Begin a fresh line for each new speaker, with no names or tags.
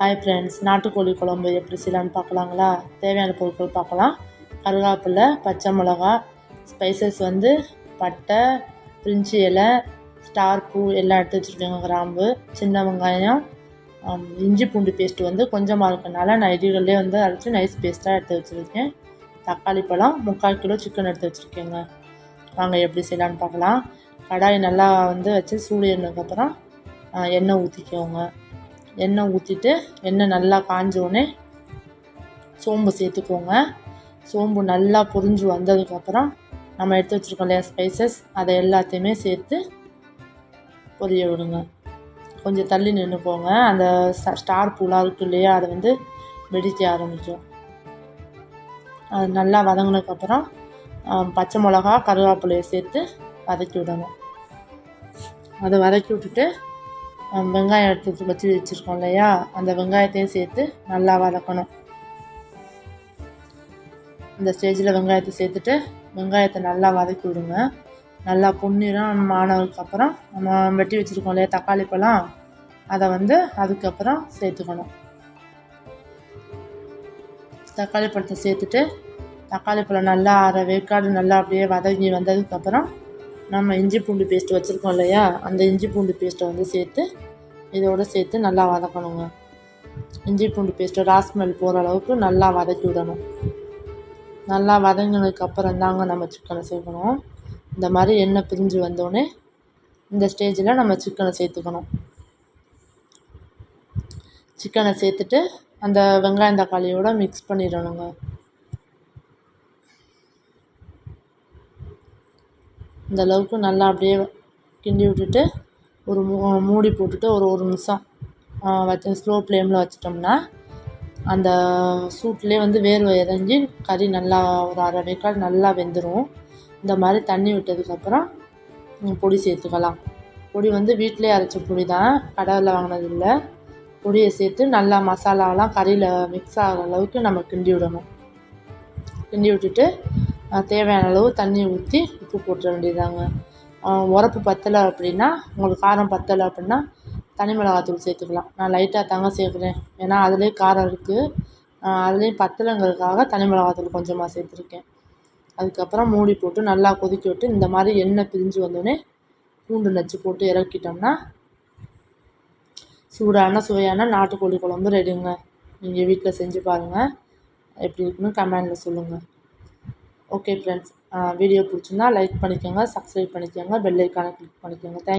Hi friends நாட்டுக்கோழி குழம்பு எப்படி செய்யலான்னு பார்க்கலாங்களா? தேவையான பொருட்கள் பார்க்கலாம். கருவேப்பிலை பச்சை மிளகா ஸ்பைசஸ் வந்து பட்டை பிரிஞ்சி இலை ஸ்டார் பூ எல்லாம் எடுத்து வச்சுருக்கேங்க கிராம்பு சின்ன வெங்காயம் இஞ்சி பூண்டு பேஸ்ட் வந்து கொஞ்சமாக இருக்கனால நான் இடிகளே வந்து அரைச்சி நைஸ் பேஸ்ட்டாக எடுத்து வச்சுருக்கேன். தக்காளி பழம் முக்கால் கிலோ சிக்கன் எடுத்து வச்சுருக்கேங்க. வாங்க எப்படி செய்யலான்னு பார்க்கலாம். கடாய் நல்லா வந்து வச்சு சூடு ஏறினதுக்கப்புறம் எண்ணெய் ஊற்றிக்கோங்க எண்ணெய் ஊற்றிட்டு எண்ணெய் நல்லா காஞ்சோடனே சோம்பு சேர்த்துக்கோங்க. சோம்பு நல்லா பொறிஞ்சு வந்ததுக்கப்புறம் நம்ம எடுத்து வச்சுருக்கோம் இல்லையா ஸ்பைசஸ் அதை எல்லாத்தையுமே சேர்த்து பொரிய விடுங்க. கொஞ்சம் தள்ளி நின்றுக்கோங்க அந்த ஸ்டார் பூலாக இருக்கு இல்லையா அதை வந்து வெடிக்க ஆரம்பிக்கும். அது நல்லா வதங்கினதுக்கப்புறம் பச்சை மிளகா கருவேப்பிலையை சேர்த்து வதக்கி விடணும். அதை வதக்கி விட்டுட்டு வெங்காயம் எடுத்து வச்சு வச்சுருக்கோம் இல்லையா? அந்த வெங்காயத்தையும் சேர்த்து நல்லா வதக்கணும். இந்த ஸ்டேஜில் வெங்காயத்தை சேர்த்துட்டு வெங்காயத்தை நல்லா வதக்கி விடுங்க. நல்லா பொன்னிறம் ஆனதுக்கப்புறம் நம்ம வெட்டி வச்சுருக்கோம் இல்லையா தக்காளி பழம்? அதை வந்து அதுக்கப்புறம் சேர்த்துக்கணும். தக்காளி பழத்தை சேர்த்துட்டு தக்காளி பழம் நல்லா அரை வேக்காடு நல்லா அப்படியே வதங்கி வந்ததுக்கப்புறம் நம்ம இஞ்சி பூண்டு பேஸ்ட் வச்சுருக்கோம் இல்லையா அந்த இஞ்சி பூண்டு பேஸ்ட்டை வந்து சேர்த்து இதோடு சேர்த்து நல்லா வதக்கணுங்க. இஞ்சி பூண்டு பேஸ்ட்டு ராஸ்மெல் போகிற அளவுக்கு நல்லா வதக்கி விடணும். நல்லா வதங்கினதுக்கப்புறம் தாங்க நம்ம சிக்கனை சேர்க்கணும். இந்த மாதிரி எண்ணெய் பிரிஞ்சு வந்தோடனே இந்த ஸ்டேஜில் நம்ம சிக்கனை சேர்த்துக்கணும். சிக்கனை சேர்த்துட்டு அந்த வெங்காயம் தக்காளியோடு மிக்ஸ் பண்ணிடணுங்க. இந்த அளவுக்கு நல்லா அப்படியே கிண்டி விட்டுட்டு ஒரு மூ மூடி போட்டுட்டு ஒரு ஒரு நிமிஷம் வச்சு ஸ்லோ ஃப்ளேமில் வச்சிட்டோம்னா அந்த சூட்லேயே வந்து வேர்வை இறங்கி கறி நல்லா ஒரு அரை வேக்காடு நல்லா வெந்துடும் இந்த மாதிரி தண்ணி விட்டதுக்கப்புறம் பொடி சேர்த்துக்கலாம். பொடி வந்து வீட்டிலே அரைச்ச பொடி தான் கடையில் வாங்கினது இல்லை. பொடியை சேர்த்து நல்லா மசாலாலாம் கறியில் மிக்ஸ் ஆகிற அளவுக்கு நம்ம கிண்டி விடணும். கிண்டி விட்டுட்டு தேவையான அளவு தண்ணி ஊற்றி உப்பு போட்டுற வேண்டியதாங்க உரப்பு பத்தலை அப்படின்னா உங்களுக்கு காரம் பத்தலை அப்படின்னா தனி மிளகாத்தூள் சேர்த்துக்கலாம். நான் லைட்டாக தாங்க சேர்க்குறேன். ஏன்னா அதிலே காரம் இருக்குது அதுலேயும் பத்தலைங்கிறதுக்காக தனி மிளகாத்தூள் கொஞ்சமாக சேர்த்துருக்கேன். அதுக்கப்புறம் மூடி போட்டு நல்லா கொதிக்க விட்டு இந்த மாதிரி எண்ணெய் பிரிஞ்சு வந்தோடனே பூண்டு நச்சு போட்டு இறக்கிட்டோம்னா சூடான சுவையான நாட்டுக்கோழி குழம்பு ரெடிங்க நீங்கள் வீட்டில் செஞ்சு பாருங்கள் எப்படி இருக்குன்னு கமெண்டில் சொல்லுங்கள் ஓகே ஃப்ரெண்ட்ஸ் வீடியோ பிடிச்சிருந்தா லைக் பண்ணிக்கோங்க சப்ஸ்கிரைப் பண்ணிக்கோங்க பெல் ஐக்கானை கிளிக் பண்ணிக்கோங்க. தேங்க்